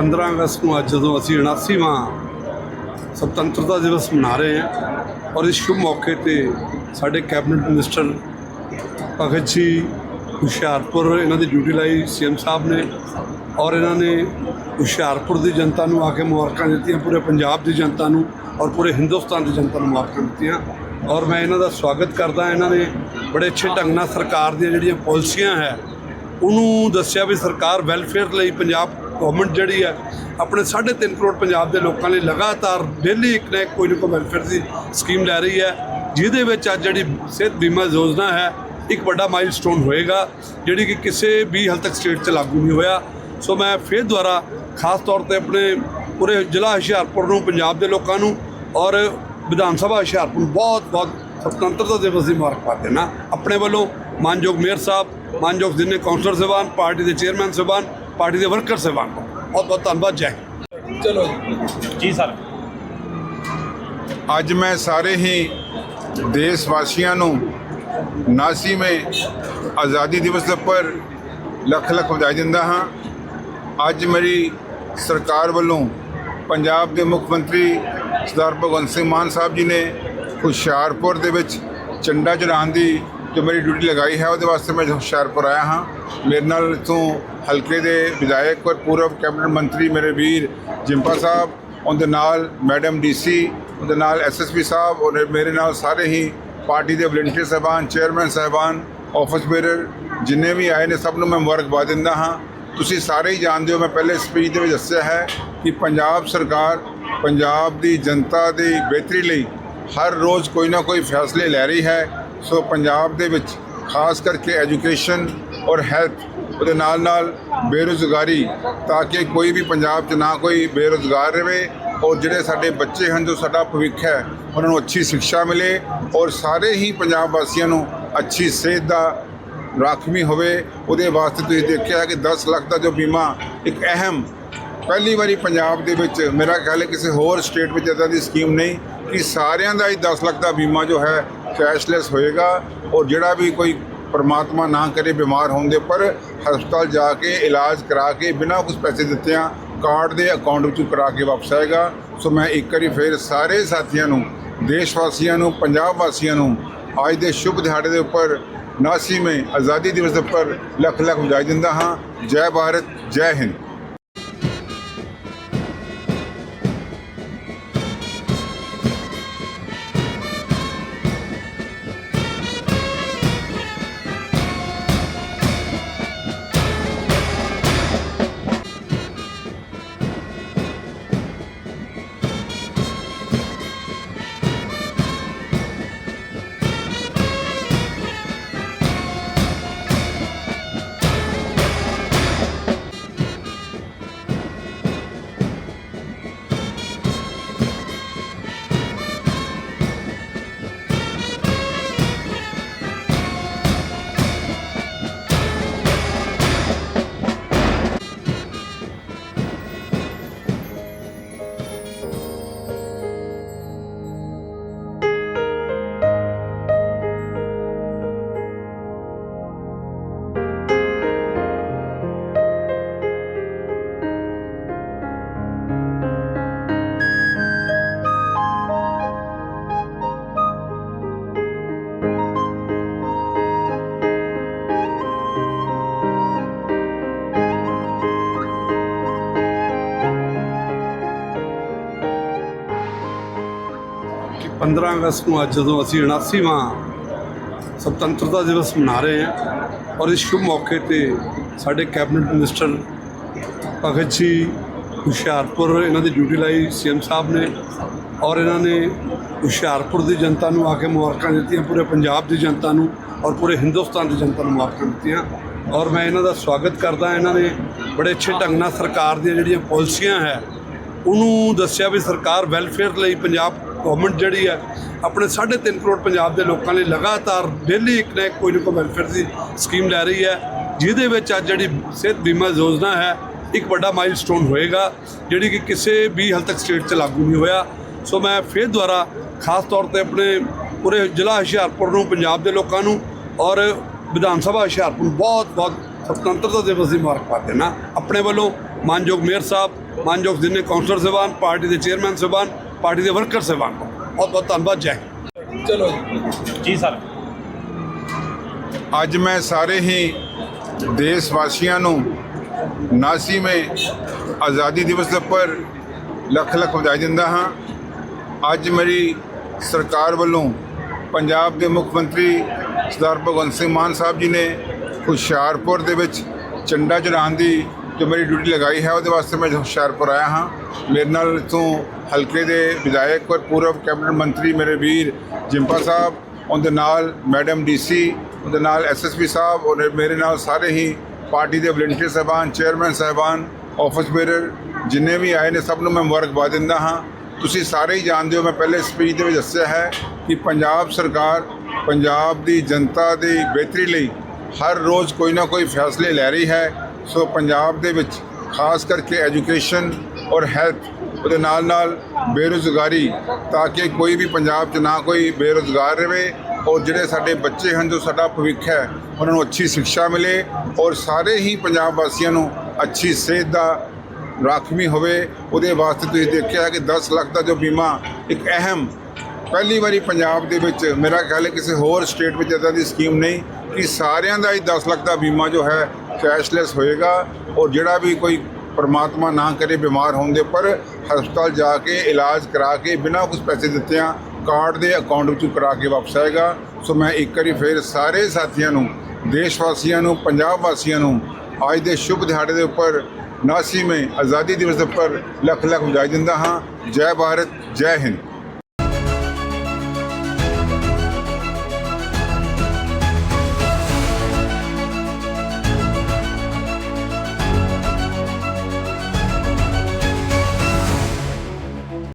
15 ਅਗਸਤ ਨੂੰ ਅੱਜ ਜਦੋਂ ਅਸੀਂ 79ਵਾਂ ਸੁਤੰਤਰਤਾ ਦਿਵਸ ਮਨਾ ਰਹੇ ਹਾਂ ਔਰ ਇਸ ਸ਼ੁਭ ਮੌਕੇ ਤੇ ਸਾਡੇ ਕੈਬਨਿਟ ਮਿਨਿਸਟਰ ਭਗਤ ਜੀ ਹੁਸ਼ਿਆਰਪੁਰ ਇਹਨਾਂ ਦੀ ਡਿਊਟੀ ਲਾਈ, ਸੀਐਮ ਸਾਹਿਬ ਨੇ ਔਰ ਇਹਨਾਂ ਨੇ ਹੁਸ਼ਿਆਰਪੁਰ ਦੀ ਜਨਤਾ ਨੂੰ ਆ ਕੇ ਮੁਬਾਰਕਾਂ ਦਿੱਤੀਆਂ, ਪੂਰੇ ਪੰਜਾਬ ਦੀ ਜਨਤਾ ਨੂੰ ਔਰ ਪੂਰੇ ਹਿੰਦੁਸਤਾਨ ਦੀ ਜਨਤਾ ਨੂੰ ਮੁਬਾਰਕਾਂ ਦਿੱਤੀਆਂ। ਔਰ ਮੈਂ ਇਹਨਾਂ ਦਾ ਸਵਾਗਤ ਕਰਦਾ ਇਹਨਾਂ ਨੇ ਬੜੇ ਅੱਛੇ ਢੰਗ ਨਾਲ ਸਰਕਾਰ ਦੀਆਂ ਜਿਹੜੀਆਂ ਪਾਲਿਸੀਆਂ ਹੈ, ਉਹਨੂੰ ਦੱਸਿਆ ਵੀ ਸਰਕਾਰ ਵੈਲਫੇਅਰ ਲਈ ਪੰਜਾਬ ਗਵਰਨਮੈਂਟ ਜਿਹੜੀ ਹੈ ਆਪਣੇ 3.5 ਕਰੋੜ ਪੰਜਾਬ ਦੇ ਲੋਕਾਂ ਲਈ ਲਗਾਤਾਰ ਡੇਲੀ ਇੱਕ ਨਾ ਇੱਕ ਕੋਈ ਨਾ ਕੋਈ ਵੈਲਫੇਅਰ ਦੀ ਸਕੀਮ ਲੈ ਰਹੀ ਹੈ, ਜਿਹਦੇ ਵਿੱਚ ਅੱਜ ਜਿਹੜੀ ਸਿਹਤ ਬੀਮਾ ਯੋਜਨਾ ਹੈ, ਇੱਕ ਵੱਡਾ ਮਾਈਲਸਟੋਨ ਹੋਏਗਾ, ਜਿਹੜੀ ਕਿ ਕਿਸੇ ਵੀ ਹਾਲ ਤੱਕ ਸਟੇਟ 'ਚ ਲਾਗੂ ਨਹੀਂ ਹੋਇਆ। ਸੋ ਮੈਂ ਫਿਰ ਦੁਆਰਾ ਖਾਸ ਤੌਰ ਤੇ ਆਪਣੇ ਪੂਰੇ ਜ਼ਿਲ੍ਹਾ ਹੁਸ਼ਿਆਰਪੁਰ ਨੂੰ, ਪੰਜਾਬ ਦੇ ਲੋਕਾਂ ਨੂੰ ਔਰ ਵਿਧਾਨ ਸਭਾ ਹੁਸ਼ਿਆਰਪੁਰ ਨੂੰ ਬਹੁਤ ਬਹੁਤ ਸੁਤੰਤਰਤਾ ਦਿਵਸ ਦੀ ਮੁਬਾਰਕਬਾਦ ਦੇਣਾ। ਆਪਣੇ ਵੱਲੋਂ ਮਾਨਯੋਗ ਮੇਅਰ ਸਾਹਿਬ, ਮਾਨਯੋਗ ਜਿੰਨੇ ਕਾਉਂਸਲਰ ਸਾਹਿਬਾਨ, ਪਾਰਟੀ ਦੇ ਚੇਅਰਮੈਨ ਸਾਹਿਬਾਨ ਪਾਰਟੀ ਦੇ ਵਰਕਰ ਸਾਹਿਬਾਨ ਬਹੁਤ ਬਹੁਤ ਧੰਨਵਾਦ ਜੈ। ਚਲੋ ਜੀ। ਸਰ। ਅੱਜ ਮੈਂ ਸਾਰੇ ਹੀ ਦੇਸ਼ ਵਾਸੀਆਂ ਨੂੰ 79ਵੇਂ ਆਜ਼ਾਦੀ ਦਿਵਸ ਦੇ ਉੱਪਰ ਲੱਖ ਲੱਖ ਵਧਾਈ ਦਿੰਦਾ ਹਾਂ। ਅੱਜ ਮੇਰੀ ਸਰਕਾਰ ਵੱਲੋਂ ਪੰਜਾਬ ਦੇ ਮੁੱਖ ਮੰਤਰੀ ਸਰਦਾਰ ਭਗਵੰਤ ਸਿੰਘ ਮਾਨ ਸਾਹਿਬ ਜੀ ਨੇ ਹੁਸ਼ਿਆਰਪੁਰ ਦੇ ਵਿੱਚ ਝੰਡਾ ਚੜ੍ਹਾਉਣ ਦੀ ਜੋ ਮੇਰੀ ਡਿਊਟੀ ਲਗਾਈ ਹੈ, ਉਹਦੇ ਵਾਸਤੇ ਮੈਂ ਹੁਸ਼ਿਆਰਪੁਰ ਆਇਆ ਹਾਂ। ਮੇਰੇ ਨਾਲ ਇੱਥੋਂ ਹਲਕੇ ਦੇ ਵਿਧਾਇਕ ਔਰ ਪੂਰਵ ਕੈਬਨਿਟ ਮੰਤਰੀ ਮੇਰੇ ਵੀਰ ਜਿੰਪਾ ਸਾਹਿਬ, ਉਹਦੇ ਨਾਲ ਮੈਡਮ ਡੀਸੀ ਉਹਦੇ ਨਾਲ ਐਸਐਸਪੀ ਸਾਹਿਬ ਔਰ ਮੇਰੇ ਨਾਲ ਸਾਰੇ ਹੀ ਪਾਰਟੀ ਦੇ ਵਲੰਟੀਅਰ ਸਾਹਿਬਾਨ, ਚੇਅਰਮੈਨ ਸਾਹਿਬਾਨ, ਆਫਿਸ ਬੇਰਰ ਜਿੰਨੇ ਵੀ ਆਏ ਨੇ, ਸਭ ਨੂੰ ਮੈਂ ਮੁਬਾਰਕਬਾਦ ਦਿੰਦਾ ਹਾਂ। ਤੁਸੀਂ ਸਾਰੇ ਹੀ ਜਾਣਦੇ ਹੋ, ਮੈਂ ਪਹਿਲੇ ਸਪੀਚ ਦੇ ਵਿੱਚ ਦੱਸਿਆ ਹੈ ਕਿ ਪੰਜਾਬ ਸਰਕਾਰ ਪੰਜਾਬ ਦੀ ਜਨਤਾ ਦੀ ਬਿਹਤਰੀ ਲਈ ਹਰ ਰੋਜ਼ ਕੋਈ ਨਾ ਕੋਈ ਫੈਸਲੇ ਲੈ ਰਹੀ ਹੈ। ਸੋ ਪੰਜਾਬ ਦੇ ਵਿੱਚ ਖਾਸ ਕਰਕੇ ਐਜੂਕੇਸ਼ਨ ਔਰ ਹੈਲਥ ਉਹਦੇ ਨਾਲ ਨਾਲ ਬੇਰੁਜ਼ਗਾਰੀ ਤਾਂ ਕਿ ਕੋਈ ਵੀ ਪੰਜਾਬ 'ਚ ਨਾ ਕੋਈ ਬੇਰੁਜ਼ਗਾਰ ਰਹੇ ਔਰ ਜਿਹੜੇ ਸਾਡੇ ਬੱਚੇ ਹਨ ਜੋ ਸਾਡਾ ਭਵਿੱਖ ਹੈ, ਉਹਨਾਂ ਨੂੰ ਅੱਛੀ ਸਿੱਖਿਆ ਮਿਲੇ ਔਰ ਸਾਰੇ ਹੀ ਪੰਜਾਬ ਵਾਸੀਆਂ ਨੂੰ ਅੱਛੀ ਸਿਹਤ ਦਾ ਰਾਖਵੀਂ ਹੋਵੇ, ਉਹਦੇ ਵਾਸਤੇ ਤੁਸੀਂ ਦੇਖਿਆ ਕਿ 10 ਲੱਖ ਦਾ ਜੋ ਬੀਮਾ ਇੱਕ ਅਹਿਮ ਪਹਿਲੀ ਵਾਰੀ ਪੰਜਾਬ ਦੇ ਵਿੱਚ ਮੇਰਾ ਖਿਆਲ ਹੈ ਕਿਸੇ ਹੋਰ ਸਟੇਟ ਵਿੱਚ ਇਦਾਂ ਦੀ ਸਕੀਮ ਨਹੀਂ ਕਿ ਸਾਰਿਆਂ ਦਾ ਹੀ 10 ਲੱਖ ਦਾ ਬੀਮਾ ਜੋ ਹੈ ਕੈਸ਼ਲੈਸ ਹੋਏਗਾ ਔਰ ਜਿਹੜਾ ਵੀ ਕੋਈ ਪਰਮਾਤਮਾ ਨਾ ਕਰੇ ਬਿਮਾਰ ਹੋਣ ਦੇ ਉੱਪਰ ਹਸਪਤਾਲ ਜਾ ਕੇ ਇਲਾਜ ਕਰਾ ਕੇ ਬਿਨਾਂ ਕੁਝ ਪੈਸੇ ਦਿੱਤਿਆਂ ਕਾਰਡ ਦੇ ਅਕਾਊਂਟ ਵਿੱਚੋਂ ਕਰਾ ਕੇ ਵਾਪਸ ਆਏਗਾ। ਸੋ ਮੈਂ ਇੱਕ ਵਾਰੀ ਫਿਰ ਸਾਰੇ ਸਾਥੀਆਂ ਨੂੰ ਦੇਸ਼ ਵਾਸੀਆਂ ਨੂੰ, ਪੰਜਾਬ ਵਾਸੀਆਂ ਨੂੰ, ਅੱਜ ਦੇ ਸ਼ੁਭ ਦਿਹਾੜੇ ਦੇ ਉੱਪਰ 79ਵੇਂ ਆਜ਼ਾਦੀ ਦਿਵਸ ਦੇ ਉੱਪਰ ਲੱਖ ਲੱਖ ਵਧਾਈ ਦਿੰਦਾ ਹਾਂ। ਜੈ ਭਾਰਤ, ਜੈ ਹਿੰਦ। 15 ਅਗਸਤ ਨੂੰ ਅੱਜ ਜਦੋਂ ਅਸੀਂ 79ਵਾਂ ਸੁਤੰਤਰਤਾ ਦਿਵਸ ਮਨਾ ਰਹੇ ਹਾਂ ਔਰ ਇਸ ਸ਼ੁਭ ਮੌਕੇ ਤੇ ਸਾਡੇ ਕੈਬਨਿਟ ਮਿਨਿਸਟਰ ਭਗਤ ਜੀ ਹੁਸ਼ਿਆਰਪੁਰ, ਇਹਨਾਂ ਦੀ ਡਿਊਟੀ ਲਾਈ ਸੀਐਮ ਸਾਹਿਬ ਨੇ ਔਰ ਇਹਨਾਂ ਨੇ ਹੁਸ਼ਿਆਰਪੁਰ ਦੀ ਜਨਤਾ ਨੂੰ ਆ ਕੇ ਮੁਬਾਰਕਾਂ ਦਿੱਤੀਆਂ, ਪੂਰੇ ਪੰਜਾਬ ਦੀ ਜਨਤਾ ਨੂੰ ਔਰ ਪੂਰੇ ਹਿੰਦੁਸਤਾਨ ਦੀ ਜਨਤਾ ਨੂੰ ਮੁਬਾਰਕਾਂ ਦਿੱਤੀਆਂ। ਔਰ ਮੈਂ ਇਹਨਾਂ ਦਾ ਸਵਾਗਤ ਕਰਦਾ ਇਹਨਾਂ ਨੇ ਬੜੇ ਅੱਛੇ ਢੰਗ ਨਾਲ ਸਰਕਾਰ ਦੀਆਂ ਜਿਹੜੀਆਂ ਪਾਲਿਸੀਆਂ ਹੈ, ਉਹਨੂੰ ਦੱਸਿਆ ਵੀ ਸਰਕਾਰ ਵੈਲਫੇਅਰ ਲਈ ਪੰਜਾਬ ਗਵਰਨਮੈਂਟ ਜਿਹੜੀ ਹੈ ਆਪਣੇ 3.5 ਕਰੋੜ ਪੰਜਾਬ ਦੇ ਲੋਕਾਂ ਲਈ ਲਗਾਤਾਰ ਡੇਲੀ ਇੱਕ ਨਾ ਕੋਈ ਨਾ ਕੋਈ ਵੈਲਫੇਅਰ ਦੀ ਸਕੀਮ ਲੈ ਰਹੀ ਹੈ, ਜਿਹਦੇ ਵਿੱਚ ਅੱਜ ਜਿਹੜੀ ਸਿਹਤ ਬੀਮਾ ਯੋਜਨਾ ਹੈ, ਇੱਕ ਵੱਡਾ ਮਾਈਲਸਟੋਨ ਹੋਏਗਾ, ਜਿਹੜੀ ਕਿ ਕਿਸੇ ਵੀ ਹਾਲ ਤੱਕ ਸਟੇਟ 'ਚ ਲਾਗੂ ਨਹੀਂ ਹੋਇਆ। ਸੋ ਮੈਂ ਫਿਰ ਦੁਆਰਾ ਖਾਸ ਤੌਰ ਤੇ ਆਪਣੇ ਪੂਰੇ ਜ਼ਿਲ੍ਹਾ ਹੁਸ਼ਿਆਰਪੁਰ ਨੂੰ, ਪੰਜਾਬ ਦੇ ਲੋਕਾਂ ਨੂੰ ਔਰ ਵਿਧਾਨ ਸਭਾ ਹੁਸ਼ਿਆਰਪੁਰ ਨੂੰ ਬਹੁਤ ਬਹੁਤ ਸੁਤੰਤਰਤਾ ਦਿਵਸ ਦੀ ਮੁਬਾਰਕਬਾਦ ਦੇਣਾ। ਆਪਣੇ ਵੱਲੋਂ ਮਾਨਯੋਗ ਮੇਅਰ ਸਾਹਿਬ, ਮਾਨਯੋਗ ਜਿੰਨੇ ਕਾਉਂਸਲਰ ਸਾਹਿਬਾਨ, ਪਾਰਟੀ ਦੇ ਚੇਅਰਮੈਨ ਸਾਹਿਬਾਨ ਪਾਰਟੀ ਦੇ ਵਰਕਰ ਸਾਹਿਬਾਨ ਬਹੁਤ ਬਹੁਤ ਧੰਨਵਾਦ ਜੈ ਹਿੰਦ। ਜੀ। ਸਰ। ਅੱਜ ਮੈਂ ਸਾਰੇ ਹੀ ਦੇਸ਼ ਵਾਸੀਆਂ ਨੂੰ 79ਵੇਂ ਆਜ਼ਾਦੀ ਦਿਵਸ ਦੇ ਉੱਪਰ ਲੱਖ ਲੱਖ ਵਧਾਈ ਦਿੰਦਾ ਹਾਂ। ਅੱਜ ਮੇਰੀ ਸਰਕਾਰ ਵੱਲੋਂ ਪੰਜਾਬ ਦੇ ਮੁੱਖ ਮੰਤਰੀ ਸਰਦਾਰ ਭਗਵੰਤ ਸਿੰਘ ਮਾਨ ਸਾਹਿਬ ਜੀ ਨੇ ਹੁਸ਼ਿਆਰਪੁਰ ਦੇ ਵਿੱਚ ਝੰਡਾ ਚੜ੍ਹਾਉਣ ਦੀ ਜੋ ਮੇਰੀ ਡਿਊਟੀ ਲਗਾਈ ਹੈ, ਉਹਦੇ ਵਾਸਤੇ ਮੈਂ ਹੁਸ਼ਿਆਰਪੁਰ ਆਇਆ ਹਾਂ। ਮੇਰੇ ਨਾਲ ਇੱਥੋਂ ਹਲਕੇ ਦੇ ਵਿਧਾਇਕ ਔਰ ਪੂਰਵ ਕੈਬਨਿਟ ਮੰਤਰੀ ਮੇਰੇ ਵੀਰ ਜਿੰਪਾ ਸਾਹਿਬ, ਉਹਦੇ ਨਾਲ ਮੈਡਮ ਡੀਸੀ, ਉਹਦੇ ਨਾਲ ਐਸਐਸਪੀ ਸਾਹਿਬ ਔਰ ਮੇਰੇ ਨਾਲ ਸਾਰੇ ਹੀ ਪਾਰਟੀ ਦੇ ਵਲੰਟੀਅਰ ਸਾਹਿਬਾਨ, ਚੇਅਰਮੈਨ ਸਾਹਿਬਾਨ, ਆਫਿਸ ਬੇਰਰ ਜਿੰਨੇ ਵੀ ਆਏ ਨੇ, ਸਭ ਨੂੰ ਮੈਂ ਮੁਬਾਰਕਬਾਦ ਦਿੰਦਾ ਹਾਂ। ਤੁਸੀਂ ਸਾਰੇ ਹੀ ਜਾਣਦੇ ਹੋ, ਮੈਂ ਪਹਿਲੇ ਸਪੀਚ ਦੇ ਵਿੱਚ ਦੱਸਿਆ ਹੈ ਕਿ ਪੰਜਾਬ ਸਰਕਾਰ ਪੰਜਾਬ ਦੀ ਜਨਤਾ ਦੀ ਬਿਹਤਰੀ ਲਈ ਹਰ ਰੋਜ਼ ਕੋਈ ਨਾ ਕੋਈ ਫੈਸਲੇ ਲੈ ਰਹੀ ਹੈ। ਸੋ ਪੰਜਾਬ ਦੇ ਵਿੱਚ ਖਾਸ ਕਰਕੇ ਐਜੂਕੇਸ਼ਨ ਔਰ ਹੈਲਥ ਉਹਦੇ ਨਾਲ ਨਾਲ ਬੇਰੁਜ਼ਗਾਰੀ ਤਾਂ ਕਿ ਕੋਈ ਵੀ ਪੰਜਾਬ 'ਚ ਨਾ ਕੋਈ ਬੇਰੁਜ਼ਗਾਰ ਰਹੇ ਔਰ ਜਿਹੜੇ ਸਾਡੇ ਬੱਚੇ ਹਨ ਜੋ ਸਾਡਾ ਭਵਿੱਖ ਹੈ, ਉਹਨਾਂ ਨੂੰ ਅੱਛੀ ਸਿੱਖਿਆ ਮਿਲੇ ਔਰ ਸਾਰੇ ਹੀ ਪੰਜਾਬ ਵਾਸੀਆਂ ਨੂੰ ਅੱਛੀ ਸਿਹਤ ਦਾ ਰਾਖਵੀਂ ਹੋਵੇ, ਉਹਦੇ ਵਾਸਤੇ ਤੁਸੀਂ ਦੇਖਿਆ ਕਿ 10 ਲੱਖ ਦਾ ਜੋ ਬੀਮਾ ਇੱਕ ਅਹਿਮ ਪਹਿਲੀ ਵਾਰੀ ਪੰਜਾਬ ਦੇ ਵਿੱਚ ਮੇਰਾ ਖਿਆਲ ਹੈ ਕਿਸੇ ਹੋਰ ਸਟੇਟ ਵਿੱਚ ਇਦਾਂ ਦੀ ਸਕੀਮ ਨਹੀਂ ਕਿ ਸਾਰਿਆਂ ਦਾ ਹੀ 10 ਲੱਖ ਦਾ ਬੀਮਾ ਜੋ ਹੈ ਕੈਸ਼ਲੈਸ ਹੋਏਗਾ ਔਰ ਜਿਹੜਾ ਵੀ ਕੋਈ ਪਰਮਾਤਮਾ ਨਾ ਕਰੇ, ਬਿਮਾਰ ਹੋਣ ਦੇ ਉੱਪਰ ਹਸਪਤਾਲ ਜਾ ਕੇ ਇਲਾਜ ਕਰਾ ਕੇ ਬਿਨਾਂ ਕੁਝ ਪੈਸੇ ਦਿੱਤਿਆਂ ਕਾਰਡ ਦੇ ਅਕਾਊਂਟ ਵਿੱਚੋਂ ਕਰਾ ਕੇ ਵਾਪਸ ਆਏਗਾ। ਸੋ ਮੈਂ ਇੱਕ ਵਾਰੀ ਫਿਰ ਸਾਰੇ ਸਾਥੀਆਂ ਨੂੰ ਦੇਸ਼ ਵਾਸੀਆਂ ਨੂੰ, ਪੰਜਾਬ ਵਾਸੀਆਂ ਨੂੰ, ਅੱਜ ਦੇ ਸ਼ੁਭ ਦਿਹਾੜੇ ਦੇ ਉੱਪਰ 79ਵੇਂ ਆਜ਼ਾਦੀ ਦਿਵਸ ਦੇ ਉੱਪਰ ਲੱਖ ਲੱਖ ਵਧਾਈ ਦਿੰਦਾ ਹਾਂ। ਜੈ ਭਾਰਤ, ਜੈ ਹਿੰਦ।